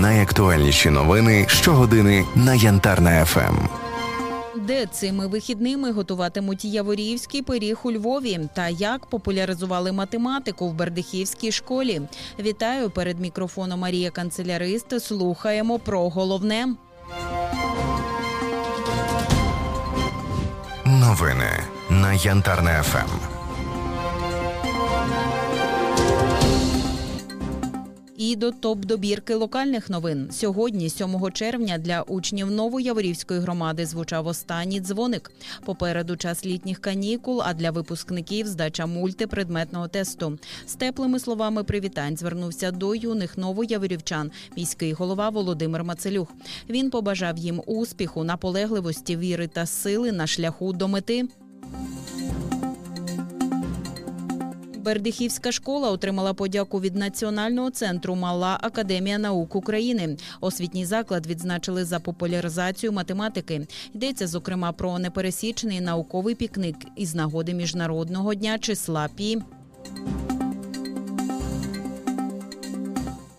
Найактуальніші новини щогодини на Янтарна ФМ. Де цими вихідними готуватимуть яворівський пиріг у Львові та як популяризували математику в Бердихівській школі? Вітаю перед мікрофоном Марія Канцелярист. Слухаємо про головне. Новини на Янтарна ФМ. І до топ добірки локальних новин. Сьогодні, 7 червня, для учнів Новояворівської громади звучав останній дзвоник. Попереду час літніх канікул, а для випускників здача мультипредметного тесту. З теплими словами привітань звернувся до юних новояворівчан міський голова Володимир Мацелюх. Він побажав їм успіху, наполегливості, віри та сили на шляху до мети. Бердихівська школа отримала подяку від Національного центру Мала Академія наук України. Освітній заклад відзначили за популяризацію математики. Йдеться зокрема про непересічний науковий пікник із нагоди міжнародного дня числа пі.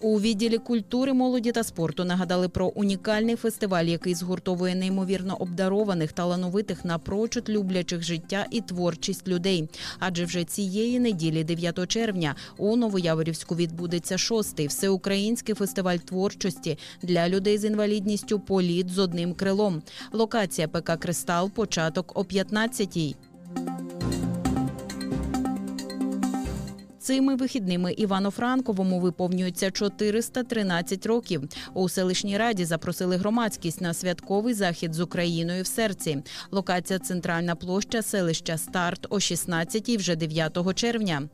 У відділі культури, молоді та спорту нагадали про унікальний фестиваль, який згуртовує неймовірно обдарованих, талановитих, напрочуд люблячих життя і творчість людей. Адже вже цієї неділі, 9 червня, у Новояворівську відбудеться шостий всеукраїнський фестиваль творчості для людей з інвалідністю Політ з одним крилом. Локація ПК Кристал. Початок о 15-й. Цими вихідними Івано-Франковому виповнюється 413 років. У селищній раді запросили громадськість на святковий захід з Україною в серці. Локація центральна площа селища Старт о 16 вже 9 червня.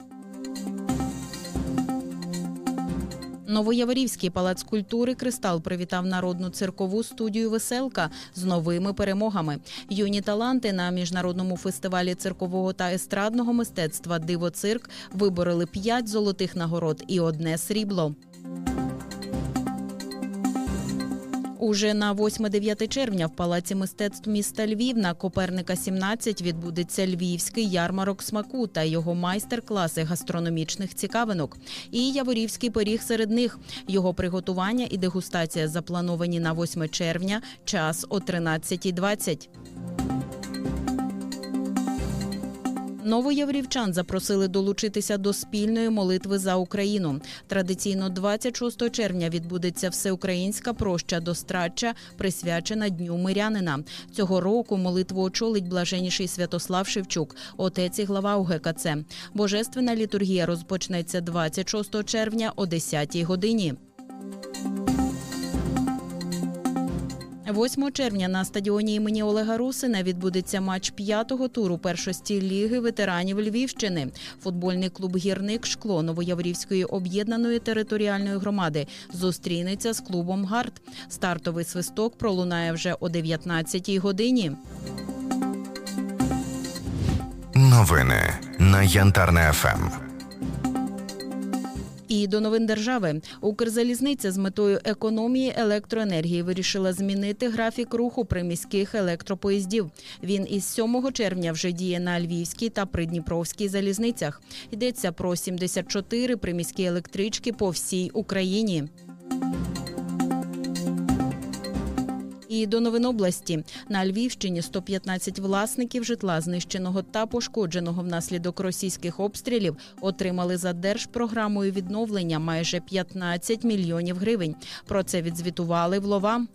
Новояворівський палац культури Кристал привітав народну циркову студію Веселка з новими перемогами. Юні таланти на міжнародному фестивалі циркового та естрадного мистецтва Диво цирк вибороли п'ять золотих нагород і одне срібло. Уже на 8-9 червня в Палаці мистецтв міста Львів на Коперника 17 відбудеться львівський ярмарок смаку та його майстер-класи гастрономічних цікавинок. І яворівський пиріг серед них. Його приготування і дегустація заплановані на 8 червня, час о 13.20. Новоєврівчан запросили долучитися до спільної молитви за Україну. Традиційно 26 червня відбудеться всеукраїнська проща до страча, присвячена Дню мирянина. Цього року молитву очолить блаженніший Святослав Шевчук, отець і глава УГКЦ. Божественна літургія розпочнеться 26 червня о 10 годині. 8 червня на стадіоні імені Олега Русина відбудеться матч п'ятого туру першості ліги ветеранів Львівщини. Футбольний клуб Гірник Шкло Новояврівської об'єднаної територіальної громади зустрінеться з клубом Гард. Стартовий свисток пролунає вже о 19 годині. Новини на Янтарна ФМ. І до новин держави Укрзалізниця з метою економії електроенергії вирішила змінити графік руху приміських електропоїздів. Він із 7 червня вже діє на Львівській та Придніпровській залізницях. Йдеться про 74 приміські електрички по всій Україні. І до новин області на Львівщині 115 власників житла, знищеного та пошкодженого внаслідок російських обстрілів, отримали за держпрограмою відновлення майже 15 мільйонів гривень. Про це відзвітували в Лова.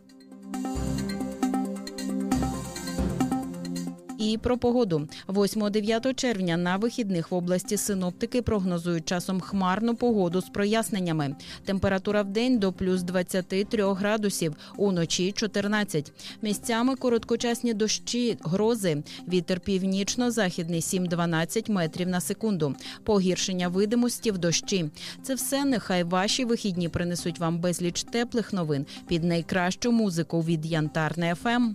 І про погоду 8-9 червня на вихідних в області синоптики прогнозують часом хмарну погоду з проясненнями. Температура в день до плюс 23 градусів, уночі 14. Місцями короткочасні дощі, грози. Вітер північно-західний 7-12 метрів на секунду. Погіршення видимості в дощі. Це все нехай ваші вихідні принесуть вам безліч теплих новин під найкращу музику від Янтарне. ФМ.